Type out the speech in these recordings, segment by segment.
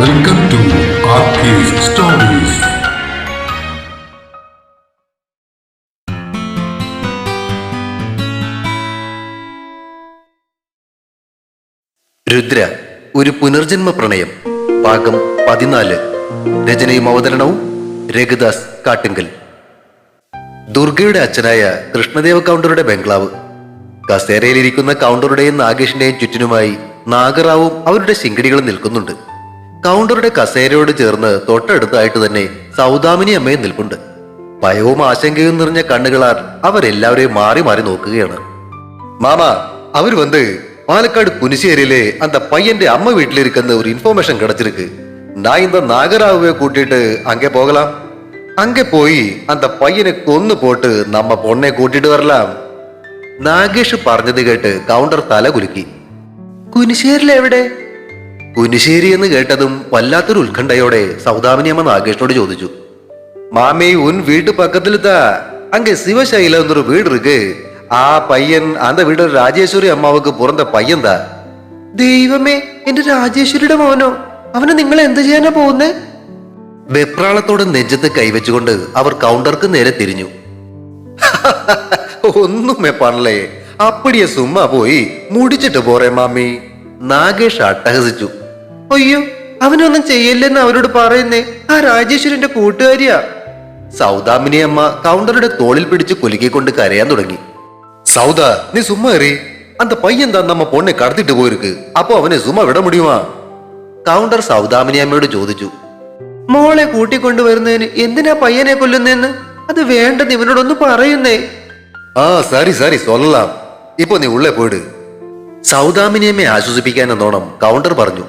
Welcome to stories. Rudra ഒരു പുനർജന്മ പ്രണയം. ഭാഗം പതിനാല്. രചനയും അവതരണവും രഘുദാസ് കാട്ടുങ്കൽ. ദുർഗയുടെ അച്ഛനായ കൃഷ്ണദേവ കൗണ്ടറുടെ ബംഗ്ലാവ്. കസേരയിലിരിക്കുന്ന കൗണ്ടറുടെയും നാഗേഷിന്റെയും ചുറ്റിനുമായി നാഗറാവും അവരുടെ ശിങ്കടികളും നിൽക്കുന്നുണ്ട്. കൗണ്ടറുടെ കസേരയോട് ചേർന്ന് തൊട്ടടുത്തായിട്ട് തന്നെ സൗദാമിനി അമ്മയും നിൽപ്പുണ്ട് ഭയവും ആശങ്കയും നിറഞ്ഞ കണ്ണുകളാൽ അവരെല്ലാവരെയും മാറി മാറി നോക്കുകയാണ് மாமா அவர் வந்து பாலக்காடு புனிச்சேரியில அந்த பையன் அம்மா வீட்டுல இருக்கிற ஒரு இன்ஃபர்மேஷன் கிடைச்சிருக்கு நான் இந்த நாகராவை கூட்டிட்டு அங்கே போகலாம் அங்கே போய் அந்த பையனை கொன்னு போட்டு நம்ம பொண்ணை கூட்டிட்டு வரலாம் നാഗേഷ് പറഞ്ഞത് കേട്ട് കൗണ്ടർ തല കുലുക്കി കുനിശ്ശേരിൽ എവിടെ കുനിശ്ശേരി എന്ന് കേട്ടതും വല്ലാത്തൊരു ഉത്കണ്ഠയോടെ സൗദാമിനിയമ്മ നാഗേഷിനോട് ചോദിച്ചു മാമി ഉൻ വീട്ടു പക്കത്തിലെത്താ? அங்கே ശിവശൈല എന്നൊരു വീട് இருக்கு ആ പയ്യൻ അന്റെ വീട് രാജേശ്വരി അമ്മാവക്ക് പുറന്ത പയ്യന്താ? ദൈവമേ എന്റെ രാജേശ്വരിയുടെ മോനോ? അവന് നിങ്ങൾ എന്ത് ചെയ്യാനാ പോകുന്നേ വെപ്രാളത്തോടെ നെഞ്ചത്ത് കൈവച്ചുകൊണ്ട് അവർ കൗണ്ടർക്ക് നേരെ തിരിഞ്ഞു. ഒന്നും പണലേ അപ്പടിയെ സുമ്മാ പോയി മുടിച്ചിട്ട് പോറേ മാമി നാഗേഷ് അട്ടഹസിച്ചു. അയ്യോ അവനൊന്നും ചെയ്യില്ലെന്ന് അവരോട് പറയുന്നേ. ആ രാജേശ്വരന്റെ കൂട്ടുകാരിയാ. സൗദാമിനി അമ്മ കൗണ്ടറുടെ തോളിൽ പിടിച്ച് കുലുക്കിക്കൊണ്ട് കരയാൻ തുടങ്ങി. സൗദ നീ സുമ്മാ എറി അന്ത പയ്യൻ താൻ പൊണ്ണെ കടത്തിട്ട് പോയിരിക്ക്. അപ്പൊ അവനെ സുമ വിട മുടിയുമാ? കൗണ്ടർ സൗദാമിനി അമ്മയോട് ചോദിച്ചു. മോളെ കൂട്ടിക്കൊണ്ടുവരുന്നതിന് എന്തിനാ പയ്യനെ കൊല്ലുന്നതെന്ന് അത് വേണ്ടെന്ന് ഇവനോടൊന്ന് പറയുന്നേ. ആ സാരി സാരി സൊല്ലാം ഇപ്പൊ നീ ഉള്ളേ പോയിട്. സൗദാമിനിയമ്മയെ ആശ്വസിപ്പിക്കാനെന്നോണം കൗണ്ടർ പറഞ്ഞു.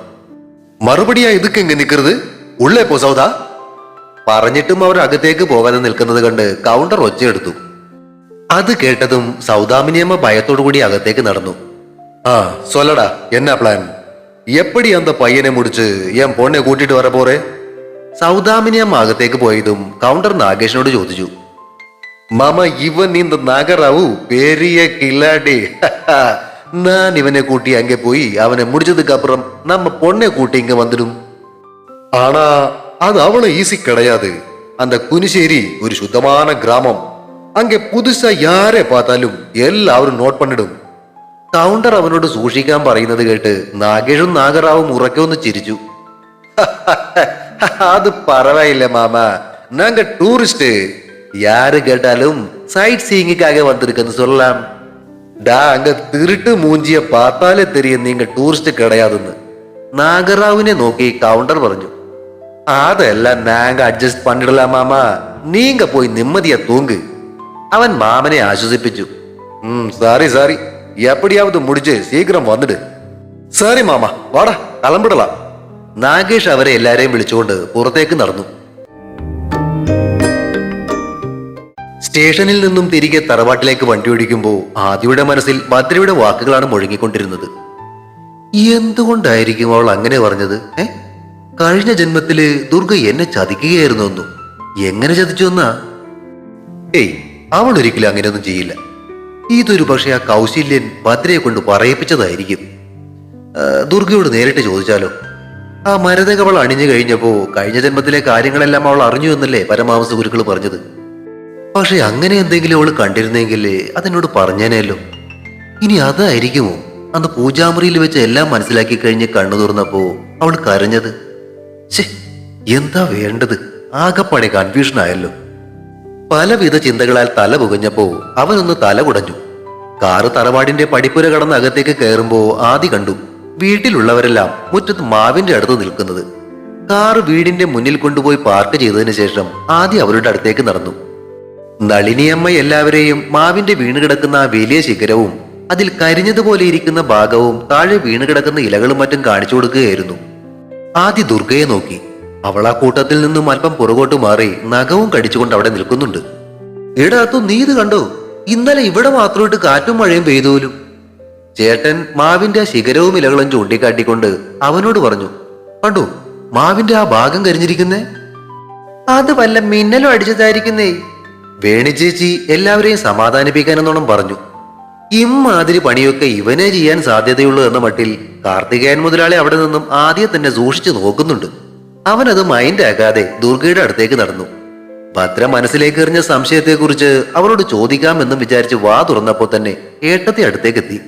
മറുപടിയാ ഇതൊക്കെ ഇങ്ങനെ നിൽക്കരുത് ഉള്ളേ പോ സൗദ. പറഞ്ഞിട്ടും അവർ അകത്തേക്ക് പോകാതെ നിൽക്കുന്നത് കണ്ട് കൗണ്ടർ ഒച്ചയെടുത്തു. അത് കേട്ടതും സൗദാമിനിയമ്മ ഭയത്തോടുകൂടി അകത്തേക്ക് നടന്നു. ആ സൊല്ലടാ എന്നാ പ്ലാൻ എപ്പടി അന്ത പയ്യനെ മുടിച്ച് ഞാൻ പൊണ്ണെ കൂട്ടിട്ട് വര പോറേ സൗദാമിനിയമ്മ അകത്തേക്ക് പോയതും കൗണ്ടർ നാഗേഷിനോട് ചോദിച്ചു. മാമ ഇവൻ നീന്ത നാഗറാവു പേരിയ കില്ലാടി நான் இவனை கூட்டி அங்கே போய் அவனை முடிச்சதுக்கு அப்புறம் நம்ம பொண்ணை கூட்டி இங்க வந்துடும். ஆனா அது அவ்வளவு ஈஸி கிடையாது. அந்த குனிசேரி ஒரு சுத்தமான கிராமம். அங்கே புதுசா யாരെ பார்த்தாലും എല്ലാവരും നോട്ട് പണിടും കൗണ്ടർ അവനോട് സൂക്ഷിക്കാൻ പറയുന്നത് കേട്ട് നാഗേഷും നാഗറാവും ഉറക്കെ ഒന്ന് ചിരിച്ചു. അത് പറവയില്ല മാമ. நாங்க டூரிஸ்ட் யாரு கேட்டாலும் சைட் சீயிங்குக்காக வந்திருக்குன்னு சொல்லலாம் ഡാ അങ്ങ് തിരുട്ട് മൂഞ്ചിയ പാത്താലെ തെരിയ നീങ്ക ടൂറിസ്റ്റ് കിടയാതെന്ന്. നാഗറാവിനെ നോക്കി കൗണ്ടർ പറഞ്ഞു. അതെല്ലാം നാങ്ക അഡ്ജസ്റ്റ് പണ്ടിടല മാമ. നീങ്ക പോയി നിമ്മതിയ തൂങ്ക്. അവൻ മാമനെ ആശ്വസിപ്പിച്ചു. ഉം സാറി സാറി എപ്പടിയാവത് മുടിച്ച് ശീഘ്രം വന്നിട്. സാറി മാമ. വാടാ കളമ്പിടലാം നാഗേഷ് അവരെ എല്ലാരെയും വിളിച്ചുകൊണ്ട് പുറത്തേക്ക് നടന്നു. സ്റ്റേഷനിൽ നിന്നും തിരികെ തറവാട്ടിലേക്ക് വണ്ടി ഓടിക്കുമ്പോൾ ആദ്യയുടെ മനസ്സിൽ ഭദ്രയുടെ വാക്കുകളാണ് മുഴങ്ങിക്കൊണ്ടിരുന്നത്. എന്തുകൊണ്ടായിരിക്കും അവൾ അങ്ങനെ പറഞ്ഞത്? ഏ? കഴിഞ്ഞ ജന്മത്തിൽ ദുർഗ എന്നെ ചതിക്കുകയായിരുന്നു ഒന്നും എങ്ങനെ ചതിച്ചു എന്നാ? ഏയ് അവൾ ഒരിക്കലും അങ്ങനെയൊന്നും ചെയ്യില്ല. ഇതൊരു പക്ഷേ ആ കൗശല്യൻ ഭദ്രയെ കൊണ്ട് പറയിപ്പിച്ചതായിരിക്കും. ദുർഗയോട് നേരിട്ട് ചോദിച്ചാലോ? ആ മരതകവൾ അണിഞ്ഞു കഴിഞ്ഞപ്പോ കഴിഞ്ഞ ജന്മത്തിലെ കാര്യങ്ങളെല്ലാം അവൾ അറിഞ്ഞു എന്നല്ലേ പരമാവസ്ഥ ഗുരുക്കൾ പറഞ്ഞത്? പക്ഷെ അങ്ങനെ എന്തെങ്കിലും അവൾ കണ്ടിരുന്നെങ്കിൽ അതെന്നോട് പറഞ്ഞേനല്ലോ ഇനി അതായിരിക്കുമോ? അന്ന് പൂജാമുറിയിൽ വെച്ച് എല്ലാം മനസ്സിലാക്കി കഴിഞ്ഞ് കണ്ണു തുറന്നപ്പോ അവൾ കരഞ്ഞത്. എന്താ വേണ്ടത്? ആകപ്പാടെ കൺഫ്യൂഷൻ ആയല്ലോ. പലവിധ ചിന്തകളാൽ തല പുകഞ്ഞപ്പോ അവനൊന്ന് തല കുടഞ്ഞു. കാറ് തറവാടിന്റെ പടിപ്പുര കടന്ന അകത്തേക്ക് കയറുമ്പോ ആദ്യ കണ്ടു. വീട്ടിലുള്ളവരെല്ലാം മുറ്റത്ത് മാവിന്റെ അടുത്ത് നിൽക്കുന്നത്. കാർ വീടിന്റെ മുന്നിൽ കൊണ്ടുപോയി പാർക്ക് ചെയ്തതിനു ശേഷം ആദ്യം അവരുടെ അടുത്തേക്ക് നടന്നു. നളിനിയമ്മ എല്ലാവരെയും മാവിന്റെ വീണ് കിടക്കുന്ന ആ വലിയ ശിഖരവും അതിൽ കരിഞ്ഞതുപോലെ ഇരിക്കുന്ന ഭാഗവും താഴെ വീണ് കിടക്കുന്ന ഇലകളും മറ്റും കാണിച്ചു കൊടുക്കുകയായിരുന്നു. ആദ്യ ദുർഗയെ നോക്കി. അവൾ ആ കൂട്ടത്തിൽ നിന്നും അല്പം പുറകോട്ട് മാറി നഖവും കടിച്ചുകൊണ്ട് അവിടെ നിൽക്കുന്നുണ്ട്. എടാത്തു നീ ഇത് കണ്ടോ? ഇന്നലെ ഇവിടെ മാത്രമായിട്ട് കാറ്റും മഴയും പെയ്തോലും. ചേട്ടൻ മാവിന്റെ ശിഖരവും ഇലകളും ചൂണ്ടിക്കാട്ടിക്കൊണ്ട് അവനോട് പറഞ്ഞു കണ്ടു മാവിന്റെ ആ ഭാഗം കരിഞ്ഞിരിക്കുന്നേ? അത് വല്ല മിന്നലും അടിച്ചതായിരിക്കുന്നേ. വേണി ചേച്ചി എല്ലാവരെയും സമാധാനിപ്പിക്കാനെന്നോണം പറഞ്ഞു. ഇമ്മാതിരി പണിയൊക്കെ ഇവനെ ചെയ്യാൻ സാധ്യതയുള്ളൂ എന്ന മട്ടിൽ കാർത്തികേയൻ മുതലാളി അവിടെ നിന്നും ആദ്യം തന്നെ സൂക്ഷിച്ചു നോക്കുന്നുണ്ട്. അവനത് മൈൻഡ് ആകാതെ ദുർഗയുടെ അടുത്തേക്ക് നടന്നു. ഭദ്ര മനസ്സിലേക്ക് എറിഞ്ഞ സംശയത്തെക്കുറിച്ച് അവളോട് ചോദിക്കാമെന്നും വിചാരിച്ച് വാ തുറന്നപ്പോൾ തന്നെ ഏട്ടത്തി അടുത്തേക്ക് എത്തി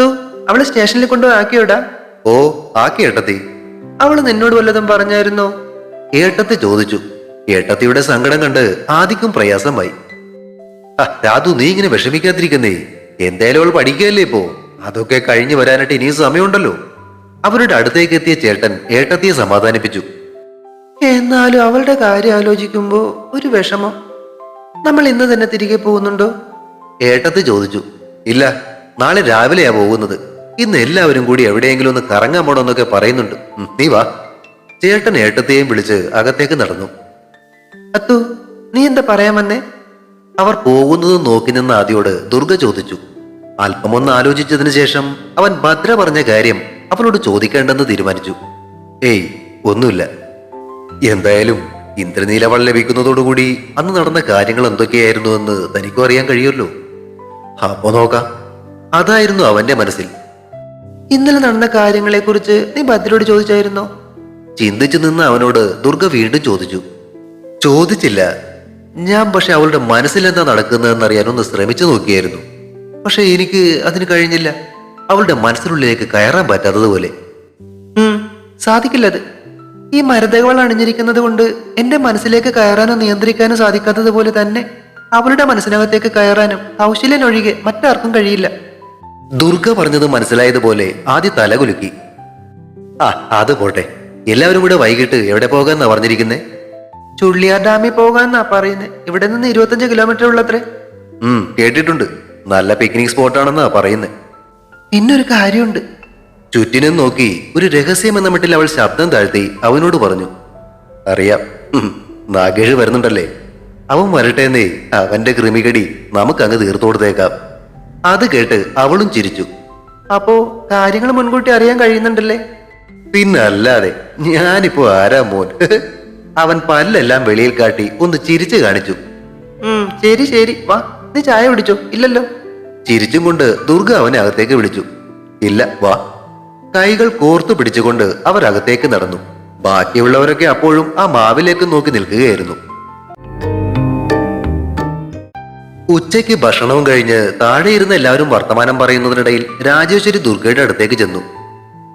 "ഓ, അവളെ സ്റ്റേഷനിൽ കൊണ്ടുപോയി ആക്കിയോടാ? ഓ ആക്കി ഏട്ടത്തി. അവൾ നിന്നോട് വല്ലതും പറഞ്ഞായിരുന്നോ? ഏട്ടത്തി ചോദിച്ചു. ഏട്ടത്തിയുടെ സങ്കടം കണ്ട് ആദിക്കും പ്രയാസമായി. രാതു നീ ഇങ്ങനെ വിഷമിക്കാതിരിക്കുന്നേ. എന്തായാലും അവൾ പഠിക്കുകയല്ലേ ഇപ്പോ? അതൊക്കെ കഴിഞ്ഞു വരാനായിട്ട് ഇനിയും സമയമുണ്ടല്ലോ. അവരുടെ അടുത്തേക്ക് എത്തിയ ചേട്ടൻ ഏട്ടത്തിയെ സമാധാനിപ്പിച്ചു. എന്നാലും അവളുടെ കാര്യം ആലോചിക്കുമ്പോ ഒരു വിഷമം. നമ്മൾ ഇന്ന് തന്നെ തിരികെ പോകുന്നുണ്ടോ? ഏട്ടത്തി ചോദിച്ചു. ഇല്ല നാളെ രാവിലെയാ പോകുന്നത്. ഇന്ന് എല്ലാവരും കൂടി എവിടെയെങ്കിലും ഒന്ന് കറങ്ങാൻ പോണമെന്നൊക്കെ പറയുന്നുണ്ട്. നീ വാ. ചേട്ടൻ ഏട്ടത്തെയും വിളിച്ച് അകത്തേക്ക് നടന്നു. അത്തു നീ എന്താ പറയാൻ വന്നേ? അവർ പോകുന്നത് നോക്കി നിന്ന ആദ്യോട് ദുർഗ ചോദിച്ചു. അല്പമൊന്ന് ആലോചിച്ചതിനു ശേഷം അവൻ ഭദ്ര പറഞ്ഞ കാര്യം അവനോട് ചോദിക്കേണ്ടെന്ന് തീരുമാനിച്ചു. ഏയ് ഒന്നുമില്ല. എന്തായാലും ഇന്ദ്രനീലവൾ ലഭിക്കുന്നതോടുകൂടി അന്ന് നടന്ന കാര്യങ്ങൾ എന്തൊക്കെയായിരുന്നു എന്ന് തനിക്കും അറിയാൻ കഴിയുമല്ലോ. അപ്പോ നോക്കാം. അതായിരുന്നു അവന്റെ മനസ്സിൽ. ഇന്നലെ നടന്ന കാര്യങ്ങളെക്കുറിച്ച് നീ ഭദ്രയോട് ചോദിച്ചായിരുന്നോ? ചിന്തിച്ചു നിന്ന് അവനോട് ദുർഗ വീണ്ടും ചോദിച്ചു. ചോദിച്ചില്ല. ഞാൻ പക്ഷെ അവളുടെ മനസ്സിൽ എന്താ നടക്കുന്നതെന്ന് അറിയാനൊന്ന് ശ്രമിച്ചു നോക്കിയായിരുന്നു. പക്ഷെ എനിക്ക് അതിന് കഴിഞ്ഞില്ല. അവളുടെ മനസ്സിനുള്ളിലേക്ക് കയറാൻ പറ്റാത്തതുപോലെ. സാധിക്കില്ല സാധിക്കില്ലത് ഈ മരതകൾ അണിഞ്ഞിരിക്കുന്നത് കൊണ്ട് എന്റെ മനസ്സിലേക്ക് കയറാനോ നിയന്ത്രിക്കാനോ സാധിക്കാത്തതുപോലെ തന്നെ അവളുടെ മനസ്സിനകത്തേക്ക് കയറാനും കൗശല്യനൊഴികെ മറ്റാർക്കും കഴിയില്ല. ദുർഗ പറഞ്ഞത് മനസ്സിലായതുപോലെ ആദ്യ തലകുലുക്കി. ആ അത് പോട്ടെ. എല്ലാവരും കൂടെ വൈകിട്ട് എവിടെ പോകാന്നാ പറഞ്ഞിരിക്കുന്നേ? ചുള്ളിയാർ ഡാമിൽ പോകാന്നാ പറയുന്നത് ഇവിടെ നിന്ന് ഇരുപത്തഞ്ച് കിലോമീറ്റർ ഉള്ളത്രേ. ഉം കേട്ടിട്ടുണ്ട്. നല്ല പിക്നിക് സ്പോട്ടാണെന്നാ പറയുന്നത് പിന്നൊരു കാര്യമുണ്ട്. ചുറ്റിനും നോക്കി ഒരു രഹസ്യം എന്ന മട്ടിൽ അവൾ ശബ്ദം താഴ്ത്തി അവനോട് പറഞ്ഞു അറിയാം നാഗേഷ് വരുന്നുണ്ടല്ലേ. അവൻ വരട്ടെ എന്നേ അവന്റെ കൃമികടി നമുക്ക് അങ്ങ് തീർത്തു കൊടുത്തേക്കാം. അത് കേട്ട് അവളും ചിരിച്ചു. അപ്പോ കാര്യങ്ങൾ മുൻകൂട്ടി അറിയാൻ കഴിയുന്നുണ്ടല്ലേ? പിന്നല്ലാതെ ഞാനിപ്പോ ആരാ മോൻ? അവൻ പല്ലെല്ലാം വെളിയിൽ കാട്ടി ഒന്ന് ചിരിച്ചു കാണിച്ചു. ശരി ശരി വാ നീ ചായ പിടിച്ചോ ഇല്ലല്ലോ. ചിരിച്ചും കൊണ്ട് ദുർഗ അവനെ അകത്തേക്ക് വിളിച്ചു. ഇല്ല വാ. കൈകൾ കോർത്തു പിടിച്ചുകൊണ്ട് അവർ അകത്തേക്ക് നടന്നു. ബാക്കിയുള്ളവരൊക്കെ അപ്പോഴും ആ മാവിലേക്ക് നോക്കി നിൽക്കുകയായിരുന്നു. ഉച്ചയ്ക്ക് ഭക്ഷണവും കഴിഞ്ഞ് താഴെ ഇരുന്ന് എല്ലാവരും വർത്തമാനം പറയുന്നതിനിടയിൽ രാജേശ്വരി ദുർഗയുടെ അടുത്തേക്ക് ചെന്നു.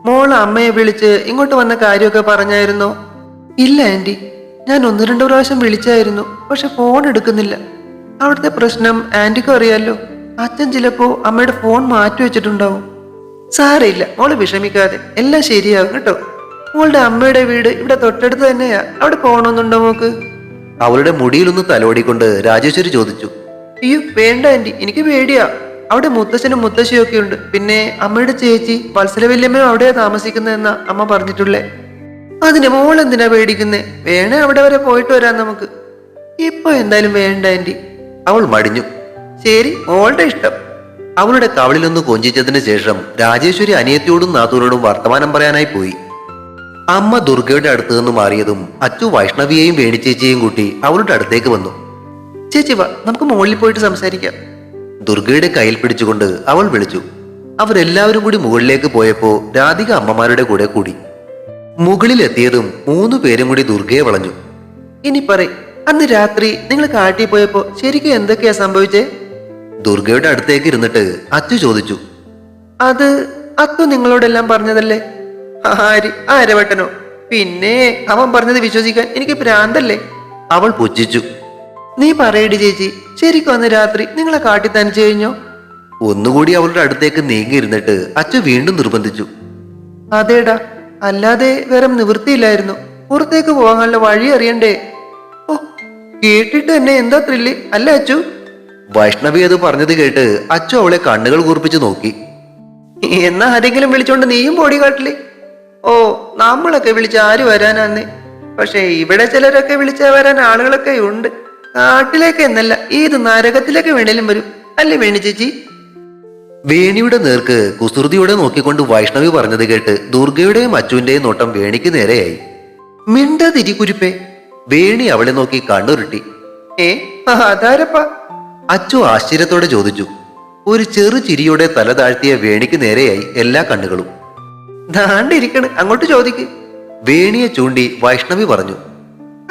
മോൾ അമ്മയെ വിളിച്ച് ഇങ്ങോട്ട് വന്ന കാര്യമൊക്കെ പറഞ്ഞായിരുന്നോ? ഇല്ല ആന്റി ഞാൻ ഒന്ന് രണ്ട് പ്രാവശ്യം വിളിച്ചായിരുന്നു പക്ഷെ ഫോൺ എടുക്കുന്നില്ല. അവിടുത്തെ പ്രശ്നം ആന്റിക്കും അറിയാലോ. അച്ഛൻ ചിലപ്പോ അമ്മയുടെ ഫോൺ മാറ്റി വെച്ചിട്ടുണ്ടാവും. സാരയില്ല മോൾ വിഷമിക്കാതെ. എല്ലാം ശരിയാകും കേട്ടോ. മോളുടെ അമ്മയുടെ വീട് ഇവിടെ തൊട്ടടുത്ത് തന്നെയാ. അവിടെ പോകണമെന്നുണ്ടോ മോക്ക്? അവളുടെ മുടിയിലൊന്ന് തലോടിക്കൊണ്ട് രാജേശ്വരി ചോദിച്ചു. അയ്യോ വേണ്ട ആന്റി എനിക്ക് പേടിയാ. അവിടെ മുത്തശ്ശനും മുത്തശ്ശിയും ഒക്കെ ഉണ്ട്. പിന്നെ അമ്മയുടെ ചേച്ചി വത്സല വല്യമ്മയും അവിടെയാ താമസിക്കുന്നതെന്നാ അമ്മ പറഞ്ഞിട്ടുള്ളേ. അതിന് മോൾ എന്തിനാ പേടിക്കുന്നേ? വേണേ അവിടെ വരെ പോയിട്ട് വരാം നമുക്ക്. ഇപ്പൊ എന്തായാലും വേണ്ട ആന്റി. അവൾ മടിഞ്ഞു. ശരി. മോളുടെ ഇഷ്ടം. അവളുടെ കവളിലൊന്ന് കൊഞ്ചിച്ചതിന് ശേഷം രാജേശ്വരി അനിയത്തിയോടും നാത്തൂരോടും വർത്തമാനം പറയാനായി പോയി. അമ്മ ദുർഗയുടെ അടുത്ത് നിന്ന് മാറിയതും അച്ചു വൈഷ്ണവിയെയും വേണിച്ചേച്ചിയെയും കൂട്ടി അവളുടെ അടുത്തേക്ക് വന്നു. ചേച്ചി വാ നമുക്ക് മുകളിൽ പോയിട്ട് സംസാരിക്കാം. ദുർഗയുടെ കയ്യിൽ പിടിച്ചുകൊണ്ട് അവൾ വിളിച്ചു. അവരെല്ലാവരും കൂടി മുകളിലേക്ക് പോയപ്പോ രാധിക അമ്മമാരുടെ കൂടെ കൂടി. മുകളിലെത്തിയതും മൂന്നു പേരും കൂടി ദുർഗയെ വളഞ്ഞു. ഇനി പറ അന്ന് രാത്രി നിങ്ങൾ കാട്ടി പോയപ്പോ ശരിക്കും എന്തൊക്കെയാ സംഭവിച്ചേ? ദുർഗയുടെ അടുത്തേക്ക് ഇരുന്നിട്ട് അച്ചു ചോദിച്ചു. അത് അത്തു നിങ്ങളോടെല്ലാം പറഞ്ഞതല്ലേ? ആര്? ആരവട്ടനോ പിന്നെ അവൻ പറഞ്ഞത് വിശ്വസിക്കാൻ എനിക്ക് പ്രാന്തല്ലേ അവൾ പുച്ഛിച്ചു. നീ പറയടി ചേച്ചി ശരിക്കും അന്ന് രാത്രി നിങ്ങളെ കാട്ടി തനിച്ചു കഴിഞ്ഞോ? ഒന്നുകൂടി അവളുടെ അടുത്തേക്ക് നീങ്ങിയിരുന്നിട്ട് അച്ചു വീണ്ടും നിർബന്ധിച്ചു. അതേടാ അല്ലാതെ വേറെ നിവൃത്തിയില്ലായിരുന്നു. പുറത്തേക്ക് പോകാനുള്ള വഴി അറിയണ്ടേ? ഓ കേട്ടിട്ട് എന്നെ എന്താ ത്രില്ല് അല്ല അച്ചു. വൈഷ്ണവി അത് പറഞ്ഞത് കേട്ട് അച്ചു അവളെ കണ്ണുകൾ കൂർപ്പിച്ചു നോക്കി. എന്നാ ആരെങ്കിലും വിളിച്ചോണ്ട് നീയും പൊടി കാട്ടില്ലേ ഓ നമ്മളൊക്കെ വിളിച്ച ആര് വരാനാന്ന്? പക്ഷേ ഇവിടെ ചിലരൊക്കെ വിളിച്ച വരാൻ ആളുകളൊക്കെ ഉണ്ട്. കാട്ടിലേക്ക് എന്നല്ല ഏത് നരകത്തിലേക്ക് വേണേലും വരും. അല്ലേ വേണി ചേച്ചി വേണിയുടെ നേർക്ക് കുസൃതിയോടെ നോക്കിക്കൊണ്ട് വൈഷ്ണവി പറഞ്ഞത് കേട്ട് ദുർഗയുടെയും അച്ചുവിന്റെയും നോട്ടം വേണിക്ക് നേരെയായി. മിണ്ടതിരിക്കുരുപ്പേ വേണി അവളെ നോക്കി കണ്ണുരുട്ടി. ഏ അതാരപ്പ? അച്ചു ആശ്ചര്യത്തോടെ ചോദിച്ചു. ഒരു ചെറു ചിരിയുടെ തല താഴ്ത്തിയ വേണിക്ക് നേരെയായി എല്ലാ കണ്ണുകളും. ദാണ്ടിരിക്കണ് അങ്ങോട്ട് ചോദിക്ക്. വേണിയെ ചൂണ്ടി വൈഷ്ണവി പറഞ്ഞു.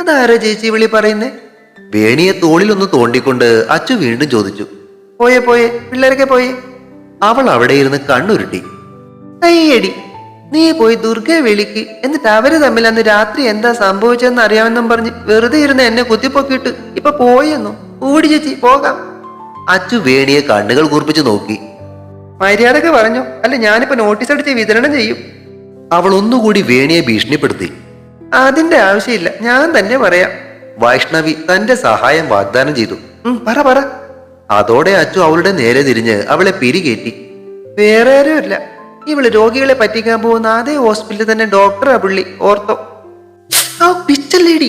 അതാരാ ചേച്ചി വിളി പറയുന്നേ? വേണിയെ തോളിലൊന്ന് തോണ്ടിക്കൊണ്ട് അച്ചു വീണ്ടും ചോദിച്ചു. പോയെ പോയെ പിള്ളേരൊക്കെ പോയെ. അവൾ അവിടെ ഇരുന്ന് കണ്ണുരുട്ടി. അയ്യടി നീ പോയി ദുർഗയെ വിളിക്ക്. എന്നിട്ട് അവർ തമ്മിൽ അന്ന് രാത്രി എന്താ സംഭവിച്ചതെന്ന് അറിയാമെന്നും പറഞ്ഞ് വെറുതെ ഇരുന്ന് എന്നെ കുത്തിപ്പൊക്കിയിട്ട് ഇപ്പൊ പോയെന്നു ഓടി ചേച്ചി പോകാം. അച്ചു വേണിയെ കണ്ണുകൾ കൂർപ്പിച്ച് നോക്കി. മര്യാദയ്ക്ക് പറഞ്ഞു. അല്ല ഞാനിപ്പോ നോട്ടീസ് അടിച്ച് വിതരണം ചെയ്യും. അവൾ ഒന്നുകൂടി വേണിയെ ഭീഷണിപ്പെടുത്തി. അതിന്റെ ആവശ്യമില്ല. ഞാൻ തന്നെ പറയാം. വൈഷ്ണവി തന്റെ സഹായം വാഗ്ദാനം ചെയ്തു. പറ പറ. അതോടെ അച്ചു അവളുടെ നേരെ തിരിഞ്ഞ് അവളെ പിരികേറ്റി വേറെ ആരുമില്ല ഇവൾ രോഗികളെ പറ്റിക്കാൻ പോകുന്ന അതേ ഹോസ്പിറ്റലിൽ തന്നെ ഡോക്ടറാ പുള്ളി ഓർത്തോ. ആ പിച്ചല്ലേടി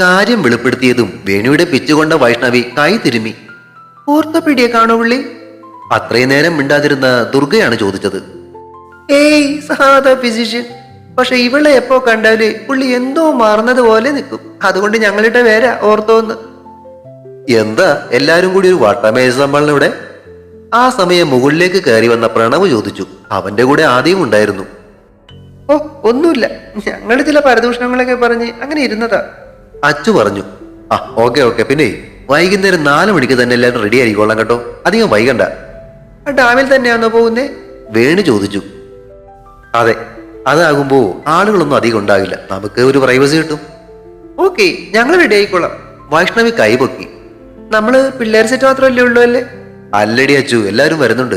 കാര്യം വെളിപ്പെടുത്തിയതും വേണിയുടെ പിച്ചുകൊണ്ട വൈഷ്ണവി കൈ തിരുമി. ഓർത്തോപീഡിയെ കാണോ പുള്ളി? അത്രയും നേരം മിണ്ടാതിരുന്ന ദുർഗയാണ് ചോദിച്ചത്. ഏയ് സാധാ ഫിസിഷ്യൻ പക്ഷെ ഇവളെ എപ്പോ കണ്ടാൽ പുള്ളി എന്തോ മാറുന്നത് പോലെ നിൽക്കും. അതുകൊണ്ട് ഞങ്ങളുടെ പേരാ ഓർത്തോന്ന്. എന്താ എല്ലാരും കൂടി ഒരു വട്ടമേശ സമ്മേളനം ഇവിടെ? ആ സമയം മുകളിലേക്ക് കയറി വന്ന പ്രണവ് ചോദിച്ചു. അവന്റെ കൂടെ ആദ്യം ഉണ്ടായിരുന്നു. ഓ ഒന്നുമില്ല. ഞങ്ങൾ ചില പരദൂഷണങ്ങളൊക്കെ പറഞ്ഞ് അങ്ങനെ ഇരുന്നതാ. അച്ചു പറഞ്ഞു. ആ ഓക്കെ ഓക്കെ. പിന്നെ വൈകുന്നേരം നാല് മണിക്ക് തന്നെ എല്ലാവരും റെഡി ആയിക്കോളാം കേട്ടോ? അധികം വൈകണ്ട. ആ ഡാമിൽ തന്നെയാണോ പോകുന്നേ? വേണു ചോദിച്ചു. അതെ അതാകുമ്പോ ആളുകളൊന്നും അധികം ഉണ്ടാകില്ല നമുക്ക് ഒരു പ്രൈവസി കിട്ടും. ഓക്കെ ഞങ്ങൾ റെഡി ആയിക്കോളാം. വൈഷ്ണവി കൈപൊക്കി നമ്മൾ പിള്ളേർ സെറ്റ് മാത്രമല്ലേ ഉള്ളൂ അല്ലേ? അല്ലടി അച്ചു എല്ലാരും വരുന്നുണ്ട്.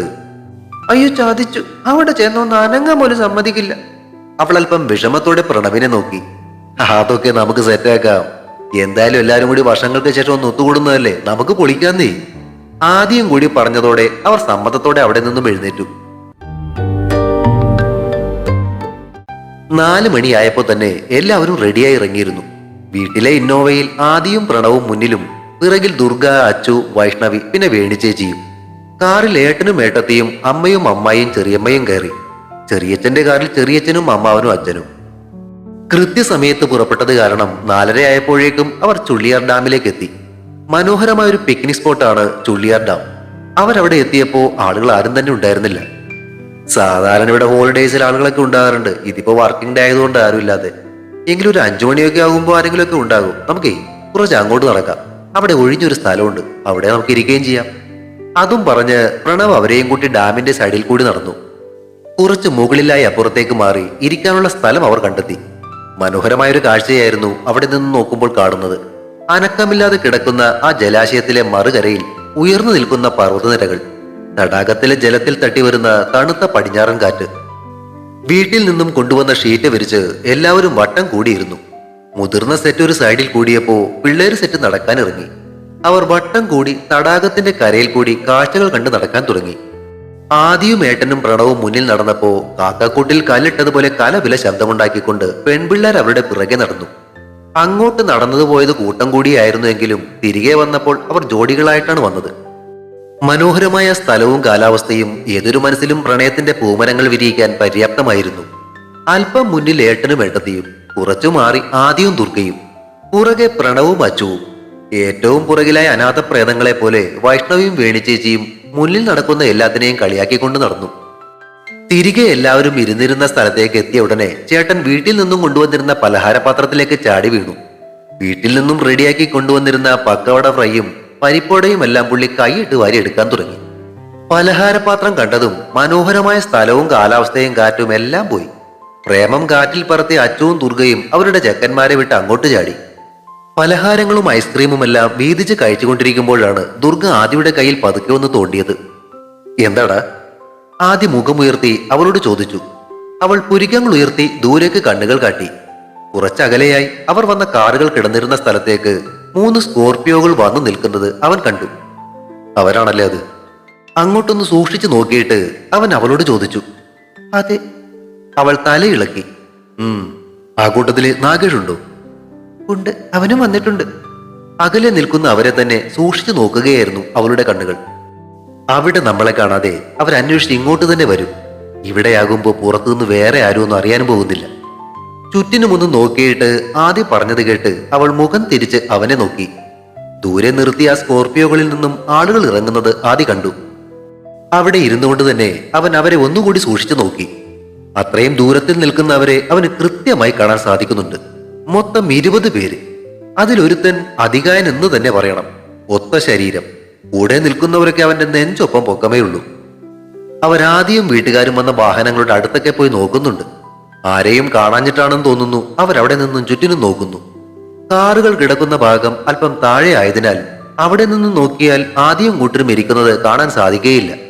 അയ്യോ ചാദിച്ചു അവിടെ ചെന്നൊന്ന് അനങ്ങാൻ പോലും സമ്മതിക്കില്ല. അവൾ അല്പം വിഷമത്തോടെ പ്രണവിനെ നോക്കി. അതൊക്കെ നമുക്ക് സെറ്റാക്കാം എന്തായാലും എല്ലാരും കൂടി വർഷങ്ങൾക്ക് ശേഷം ഒന്ന് ഒത്തുകൂടുന്നതല്ലേ? നമുക്ക് പൊളിക്കാന്നേ. ആദ്യം കൂടി പറഞ്ഞതോടെ അവർ സമ്മതത്തോടെ അവിടെ നിന്നും എഴുന്നേറ്റു. നാല് മണിയായപ്പോ തന്നെ എല്ലാവരും റെഡിയായി ഇറങ്ങിയിരുന്നു. വീട്ടിലെ ഇന്നോവയിൽ ആദിയും പ്രണവും മുന്നിലും പിറകിൽ ദുർഗ അച്ചു വൈഷ്ണവി പിന്നെ വേണിച്ചേച്ചിയും കാറിൽ ഏട്ടനും ഏട്ടത്തിയും അമ്മയും അമ്മായിയും ചെറിയമ്മയും കയറി. ചെറിയച്ഛന്റെ കാറിൽ ചെറിയച്ഛനും അമ്മാവനും അച്ഛനും. കൃത്യസമയത്ത് പുറപ്പെട്ടത് കാരണം നാലരയായപ്പോഴേക്കും അവർ ചുള്ളിയാർ ഡാമിലേക്ക് എത്തി മനോഹരമായ ഒരു പിക്നിക് സ്പോട്ടാണ് ചുള്ളിയാർ ഡാം. അവരവിടെ എത്തിയപ്പോ ആളുകൾ ആരും തന്നെ ഉണ്ടായിരുന്നില്ല. സാധാരണ ഇവിടെ ഹോളിഡേയ്സിൽ ആളുകളൊക്കെ ഉണ്ടാകാറുണ്ട്. ഇതിപ്പോ വർക്കിംഗ് ഡേ ആയതുകൊണ്ട് ആരും ഇല്ലാതെ എങ്കിലും ഒരു അഞ്ചു മണിയൊക്കെ ആകുമ്പോൾ ആരെങ്കിലും ഒക്കെ ഉണ്ടാകും. നമുക്കേ കുറച്ച് അങ്ങോട്ട് നടക്കാം. അവിടെ ഒഴിഞ്ഞൊരു സ്ഥലമുണ്ട്. അവിടെ നമുക്ക് ഇരിക്കുകയും ചെയ്യാം. അതും പറഞ്ഞ് പ്രണവ് അവരെയും കൂട്ടി ഡാമിന്റെ സൈഡിൽ കൂടി നടന്നു. കുറച്ച് മുകളിലായി അപ്പുറത്തേക്ക് മാറി ഇരിക്കാനുള്ള സ്ഥലം അവർ കണ്ടെത്തി. മനോഹരമായ ഒരു കാഴ്ചയായിരുന്നു അവിടെ നിന്ന് നോക്കുമ്പോൾ കാണുന്നത്. അനക്കമില്ലാതെ കിടക്കുന്ന ആ ജലാശയത്തിലെ മറുകരയിൽ ഉയർന്നു നിൽക്കുന്ന പർവതനിരകൾ. തടാകത്തിലെ ജലത്തിൽ തട്ടിവരുന്ന തണുത്ത പടിഞ്ഞാറൻ കാറ്റ്. വീട്ടിൽ നിന്നും കൊണ്ടുവന്ന ഷീറ്റ് വിരിച്ച് എല്ലാവരും വട്ടം കൂടിയിരുന്നു. മുതിർന്ന സെറ്റ് ഒരു സൈഡിൽ കൂടിയപ്പോ പിള്ളേര് സെറ്റ് നടക്കാൻ ഇറങ്ങി. അവർ വട്ടം കൂടി തടാകത്തിന്റെ കരയിൽ കൂടി കാഴ്ചകൾ കണ്ട് നടക്കാൻ തുടങ്ങി. ആദ്യവും ഏട്ടനും പ്രണവും മുന്നിൽ നടന്നപ്പോ കാക്കാക്കൂട്ടിൽ കല്ലിട്ടതുപോലെ കലവില ശബ്ദമുണ്ടാക്കിക്കൊണ്ട് പെൺപിള്ളേർ അവരുടെ പിറകെ നടന്നു. അങ്ങോട്ട് നടന്നത് പോയത് കൂട്ടം കൂടിയായിരുന്നുവെങ്കിലും തിരികെ വന്നപ്പോൾ അവർ ജോഡികളായിട്ടാണ് വന്നത്. മനോഹരമായ സ്ഥലവും കാലാവസ്ഥയും ഏതൊരു മനസ്സിലും പ്രണയത്തിന്റെ പൂമരങ്ങൾ വിരിയിക്കാൻ പര്യാപ്തമായിരുന്നു. അല്പം മുന്നിൽ ഏട്ടനും ഏട്ടത്തിയും കുറച്ചു മാറി ആദ്യവും ദുർഗയും. പുറകെ പ്രണവും അച്ചുവും. ഏറ്റവും പുറകിലായ അനാഥ പ്രേതങ്ങളെ പോലെ വൈഷ്ണവിയും വേണിച്ചേച്ചിയും മുന്നിൽ നടക്കുന്ന എല്ലാത്തിനെയും കളിയാക്കിക്കൊണ്ട് നടന്നു. തിരികെ എല്ലാവരും ഇരുന്നിരുന്ന സ്ഥലത്തേക്ക് എത്തിയ ഉടനെ ചേട്ടൻ വീട്ടിൽ നിന്നും കൊണ്ടുവന്നിരുന്ന പലഹാരപാത്രത്തിലേക്ക് ചാടി വീണു. വീട്ടിൽ നിന്നും റെഡിയാക്കി കൊണ്ടുവന്നിരുന്ന പക്കവട ഫ്രൈയും പരിപ്പോടയും എല്ലാം പുള്ളി കൈയിട്ട് വാരി എടുക്കാൻ തുടങ്ങി. പലഹാരപാത്രം കണ്ടതും മനോഹരമായ സ്ഥലവും കാലാവസ്ഥയും കാറ്റും എല്ലാം പോയി. പ്രേമം കാറ്റിൽ പറത്തിയ അച്ചുവും ദുർഗയും അവരുടെ ചെക്കന്മാരെ വിട്ട് അങ്ങോട്ട് ചാടി. പലഹാരങ്ങളും ഐസ്ക്രീമുമെല്ലാം വീതിച്ച് കഴിച്ചുകൊണ്ടിരിക്കുമ്പോഴാണ് ദുർഗ ആദിയുടെ കയ്യിൽ പതുക്കെ ഒന്ന് തോണ്ടിയത്. എന്താടാ? ആദ്യ മുഖമുയർത്തി അവളോട് ചോദിച്ചു. അവൾ പുരികങ്ങൾ ഉയർത്തി ദൂരേക്ക് കണ്ണുകൾ കാട്ടി. കുറച്ചകലെയായി അവർ വന്ന കാറുകൾ കിടന്നിരുന്ന സ്ഥലത്തേക്ക് മൂന്ന് സ്കോർപ്പിയോകൾ വന്നു നിൽക്കുന്നത് അവൻ കണ്ടു. അവരാണല്ലേ അത്? അങ്ങോട്ടൊന്ന് സൂക്ഷിച്ചു നോക്കിയിട്ട് അവൻ അവളോട് ചോദിച്ചു. അതെ അവൾ തലയിളക്കി ഉം ആ കൂട്ടത്തിൽ നാഗേഷുണ്ടോ? ഉണ്ട് അവനും വന്നിട്ടുണ്ട്. അകലെ നിൽക്കുന്ന അവരെ തന്നെ സൂക്ഷിച്ചു നോക്കുകയായിരുന്നു അവളുടെ കണ്ണുകൾ. അവിടെ നമ്മളെ കാണാതെ അവർ അന്വേഷിച്ച് ഇങ്ങോട്ട് തന്നെ വരും. ഇവിടെയാകുമ്പോൾ പുറത്തുനിന്ന് വേറെ ആരും ഒന്നും അറിയാനും പോകുന്നില്ല. ചുറ്റിനുമൊന്ന് നോക്കിയിട്ട് ആദ്യം പറഞ്ഞത് കേട്ട് അവൾ മുഖം തിരിച്ച് അവനെ നോക്കി. ദൂരെ നിർത്തിയ ആ സ്കോർപിയോകളിൽ നിന്നും ആളുകൾ ഇറങ്ങുന്നത് ആദ്യ കണ്ടു. അവിടെ ഇരുന്നുകൊണ്ട് തന്നെ അവൻ അവരെ ഒന്നുകൂടി സൂക്ഷിച്ചു നോക്കി. അത്രയും ദൂരത്തിൽ നിൽക്കുന്നവരെ അവന് കൃത്യമായി കാണാൻ സാധിക്കുന്നുണ്ട്. മൊത്തം ഇരുപത് പേര്. അതിലൊരുത്തൻ അധികായൻ എന്ന് തന്നെ പറയണം. ഒത്ത ശരീരം. കൂടെ നിൽക്കുന്നവരൊക്കെ അവന്റെ നെഞ്ചൊപ്പം പൊക്കമേ ഉള്ളൂ. അവരാദ്യം വീട്ടുകാരും വന്ന വാഹനങ്ങളുടെ അടുത്തൊക്കെ പോയി നോക്കുന്നുണ്ട്. ആരെയും കാണാഞ്ഞിട്ടാണെന്ന് തോന്നുന്നു അവരവിടെ നിന്നും ചുറ്റിനും നോക്കുന്നു. കാറുകൾ കിടക്കുന്ന ഭാഗം അല്പം താഴെ ആയതിനാൽ അവിടെ നിന്ന് നോക്കിയാൽ ആദ്യം കൂട്ടരും ഇരിക്കുന്നത് കാണാൻ സാധിക്കുകയില്ല.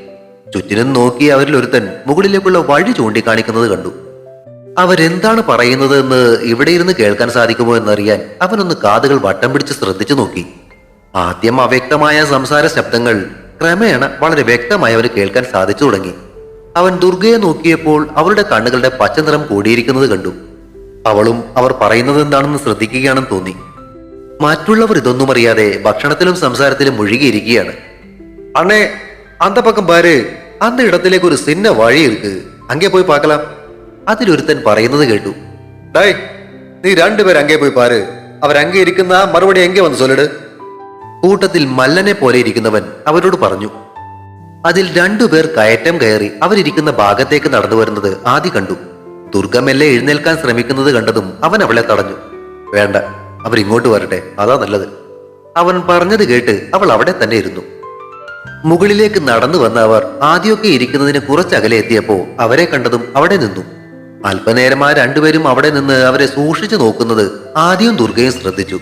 ചുറ്റിനും നോക്കി അവരിൽ ഒരുത്തൻ മുകളിലേക്കുള്ള വഴി ചൂണ്ടിക്കാണിക്കുന്നത് കണ്ടു. അവരെന്താണ് പറയുന്നത് എന്ന് ഇവിടെ ഇരുന്ന് കേൾക്കാൻ സാധിക്കുമോ എന്നറിയാൻ അവനൊന്ന് കാതുകൾ വട്ടം പിടിച്ച് ശ്രദ്ധിച്ചു നോക്കി. ആദ്യം അവ്യക്തമായ സംസാര ശബ്ദങ്ങൾ ക്രമേണ വളരെ വ്യക്തമായി അവന് കേൾക്കാൻ സാധിച്ചു തുടങ്ങി. അവൻ ദുർഗയെ നോക്കിയപ്പോൾ അവളുടെ കണ്ണുകളുടെ പച്ചനിറം കൂടിയിരിക്കുന്നത് കണ്ടു. അവളും അവർ പറയുന്നത് എന്താണെന്ന് ശ്രദ്ധിക്കുകയാണെന്ന് തോന്നി. മറ്റുള്ളവർ ഇതൊന്നും അറിയാതെ ഭക്ഷണത്തിലും സംസാരത്തിലും മുഴുകിയിരിക്കുകയാണ്. അണേ അന്തപ്പക്കം പക്കം അന്ന് ഇടത്തിലേക്ക് ഒരു സിന്ന வழி இருக்கு அங்கே போய் பார்க்கலாம் അതിലൊരുത്തൻ പറയുന്നത് കേട്ടു. ഡൈ നീ രണ്ടുപേർ അങ്ങേ പോയി പാര്. അവരങ്ങേ ഇരിക്കുന്ന മറുപടി എങ്കെ വന്ന് ചൊല്ലിട് കൂട്ടത്തിൽ മല്ലനെ പോലെ ഇരിക്കുന്നവൻ അവരോട് പറഞ്ഞു. അതിൽ രണ്ടുപേർ കയറ്റം കയറി അവരിരിക്കുന്ന ഭാഗത്തേക്ക് നടന്നു വരുന്നത് ആദ്യം കണ്ടു. ദുർഗമെല്ലെ എഴുന്നേൽക്കാൻ ശ്രമിക്കുന്നത് കണ്ടതും അവൻ അവളെ തടഞ്ഞു. വേണ്ട അവരിങ്ങോട്ട് വരട്ടെ. അതാ നല്ലത്. അവൻ പറഞ്ഞത് കേട്ട് അവൾ അവിടെ തന്നെ ഇരുന്നു. മുകളിലേക്ക് നടന്നു വന്ന അവർ ആദ്യമൊക്കെ ഇരിക്കുന്നതിന് കുറച്ചകലെ എത്തിയപ്പോ അവരെ കണ്ടതും അവിടെ നിന്നു. അല്പനേരം ആ രണ്ടുപേരും അവിടെ നിന്ന് അവരെ സൂക്ഷിച്ചു നോക്കുന്നത് ആദ്യം ദുർഗയും ശ്രദ്ധിച്ചു.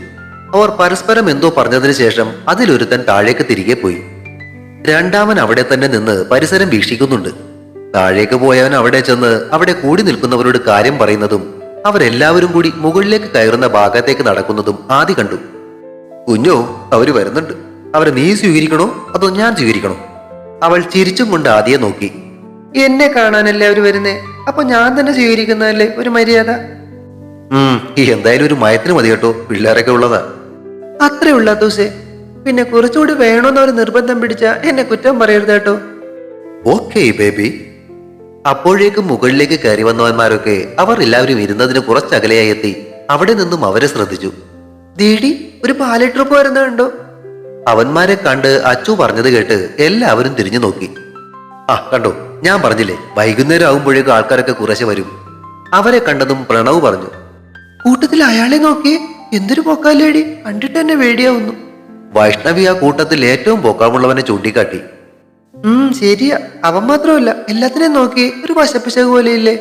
അവർ പരസ്പരം എന്തോ പറഞ്ഞതിന് ശേഷം അതിലൊരുത്തൻ താഴേക്ക് തിരികെ പോയി. രണ്ടാമൻ അവിടെ തന്നെ നിന്ന് പരിസരം വീക്ഷിക്കുന്നുണ്ട്. താഴേക്ക് പോയവൻ അവിടെ ചെന്ന് അവിടെ കൂടി നിൽക്കുന്നവരോട് കാര്യം പറയുന്നതും അവരെല്ലാവരും കൂടി മുകളിലേക്ക് കയറുന്ന ഭാഗത്തേക്ക് നടക്കുന്നതും ആദ്യ കണ്ടു. കുഞ്ഞോ അവർ വരുന്നുണ്ട്. അവരെ നീ സ്വീകരിക്കണോ അതോ ഞാൻ സ്വീകരിക്കണോ? അവൾ ചിരിച്ചും കൊണ്ട് ആദ്യം നോക്കി. എന്നെ കാണാനല്ലേ അവർ വരുന്നേ? അപ്പൊ ഞാൻ തന്നെ സ്വീകരിക്കുന്നതല്ലേ ഒരു മര്യാദ? ഉം എന്തായാലും ഒരു മയത്തിന് മതി കേട്ടോ പിള്ളേരൊക്കെ ഉള്ളതാ. അത്രേ ഉള്ള തൂസേ പിന്നെ കുറച്ചുകൂടി വേണോന്ന് അവർ നിർബന്ധം പിടിച്ച എന്നെ കുറ്റം പറയരുത് കേട്ടോ. Okay baby. അപ്പോഴേക്കും മുകളിലേക്ക് കയറി വന്നവന്മാരൊക്കെ അവർ എല്ലാവരും ഇരുന്നതിന് കുറച്ചകലെയായി എത്തി. അവിടെ നിന്നും അവരെ ശ്രദ്ധിച്ചു. ദീഡി ഒരു പാലറ്റ് ട്രിപ്പ് വരുന്നുണ്ടോ അവന്മാരെ കണ്ട് അച്ചു പറഞ്ഞത് കേട്ട് എല്ലാവരും തിരിഞ്ഞു നോക്കി. ആ കണ്ടോ? ഞാൻ പറഞ്ഞില്ലേ വൈകുന്നേരം ആകുമ്പോഴേക്കും ആൾക്കാരൊക്കെ കുറേശ്ശെ വരും. അവരെ കണ്ടതും പ്രണവ് പറഞ്ഞു. കൂട്ടത്തിൽ അയാളെ നോക്കി എന്തൊരു പൊക്കാലേടി കണ്ടിട്ട് തന്നെ വേടിയാവുന്നു വൈഷ്ണവി ആ കൂട്ടത്തിൽ ഏറ്റവും പൊക്കാമുള്ളവനെ ചൂണ്ടിക്കാട്ടി. ഉം ശരിയാ. അവൻ മാത്രമല്ല എല്ലാത്തിനെയും നോക്കി ഒരു വശപ്പിശക് പോലെയില്ലേ?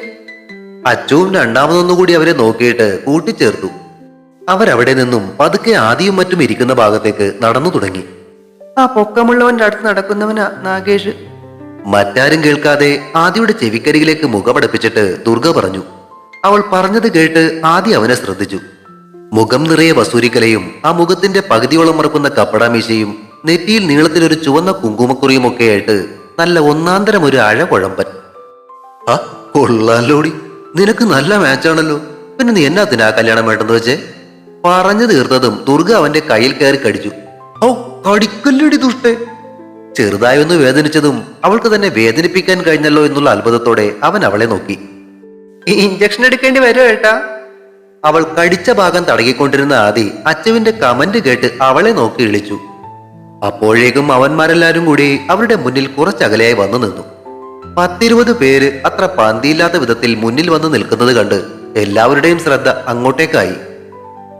അച്ചുവും രണ്ടാമതൊന്നുകൂടി അവരെ നോക്കിയിട്ട് കൂട്ടിച്ചേർത്തു. അവരവിടെ നിന്നും പതുക്കെ ആദ്യം മറ്റും ഇരിക്കുന്ന ഭാഗത്തേക്ക് നടന്നു തുടങ്ങി. ആ പൊക്കമുള്ളവന്റെ അടുത്ത് നടക്കുന്നവനാ നാഗേഷ്. മറ്റാരും കേൾക്കാതെ ആദിയുടെ ചെവിക്കരികിലേക്ക് മുഖമടപ്പിച്ചിട്ട് ദുർഗ പറഞ്ഞു. അവൾ പറഞ്ഞത് കേട്ട് ആദി അവനെ ശ്രദ്ധിച്ചു. മുഖം നിറയെ വസൂരിക്കലയും ആ മുഖത്തിന്റെ പകുതിയോളം മറക്കുന്ന കപ്പടാമീശയും നെറ്റിയിൽ നീളത്തിലൊരു ചുവന്ന കുങ്കുമക്കുറിയും ഒക്കെ ആയിട്ട് നല്ല ഒന്നാന്തരം ഒരു അഴ കുഴമ്പൻ ആ കൊള്ളാലോടി. നിനക്ക് നല്ല മാച്ചാണല്ലോ പിന്നെ നീ എന്നാത്തിനാ കല്യാണം വേണ്ടെന്ന് വെച്ചേ? പറഞ്ഞു തീർത്തതും ദുർഗ അവന്റെ കയ്യിൽ കയറി കടിച്ചു. ഓ കടിക്കല്ലടി ദുഷ്ടേ. ചെറുതായി ഒന്ന് വേദനിച്ചതും അവൾക്ക് തന്നെ വേദനിപ്പിക്കാൻ കഴിഞ്ഞല്ലോ എന്നുള്ള അത്ഭുതത്തോടെ അവൻ അവളെ നോക്കി. ഇഞ്ചക്ഷൻ എടുക്കേണ്ടി വരുമോ ഏട്ടാ? അവൾ കടിച്ച ഭാഗം തടകിക്കൊണ്ടിരുന്ന ആദി അച്ചുവിന്റെ കമന്റ് കേട്ട് അവളെ നോക്കി ഇളിച്ചു. അപ്പോഴേക്കും അവന്മാരെല്ലാരും കൂടി അവരുടെ മുന്നിൽ കുറച്ചകലെയായി വന്നു നിന്നു. പത്തിരുപത് പേര് അത്ര പന്തിയില്ലാത്ത വിധത്തിൽ മുന്നിൽ വന്ന് നിൽക്കുന്നത് കണ്ട് എല്ലാവരുടെയും ശ്രദ്ധ അങ്ങോട്ടേക്കായി.